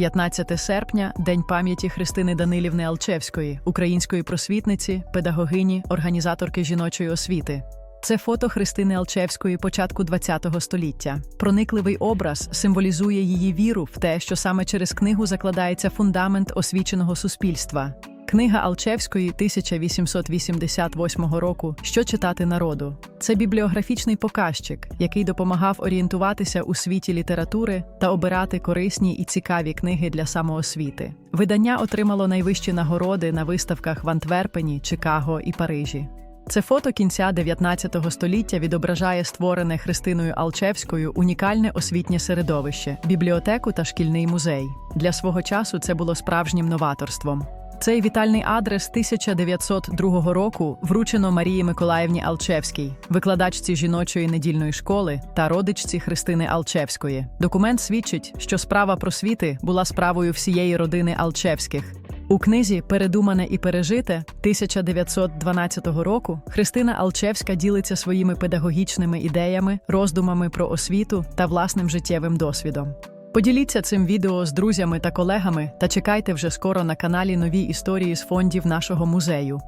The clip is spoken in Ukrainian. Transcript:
15 серпня День пам'яті Христини Данилівни Алчевської, української просвітниці, педагогині, організаторки жіночої освіти. Це фото Христини Алчевської початку ХХ століття. Проникливий образ символізує її віру в те, що саме через книгу закладається фундамент освіченого суспільства. Книга Алчевської 1888 року Що читати народу. Це бібліографічний показчик, який допомагав орієнтуватися у світі літератури та обирати корисні і цікаві книги для самоосвіти. Видання отримало найвищі нагороди на виставках в Антверпені, Чикаго і Парижі. Це фото кінця 19 століття відображає створене Христиною Алчевською унікальне освітнє середовище, бібліотеку та шкільний музей. Для свого часу це було справжнім новаторством. Цей вітальний адрес 1902 року вручено Марії Миколаївні Алчевській, викладачці жіночої недільної школи та родичці Христини Алчевської. Документ свідчить, що справа просвіти була справою всієї родини Алчевських. У книзі Передумане і пережите 1912 року Христина Алчевська ділиться своїми педагогічними ідеями, роздумами про освіту та власним життєвим досвідом. Поділіться цим відео з друзями та колегами та чекайте вже скоро на каналі нові історії з фондів нашого музею.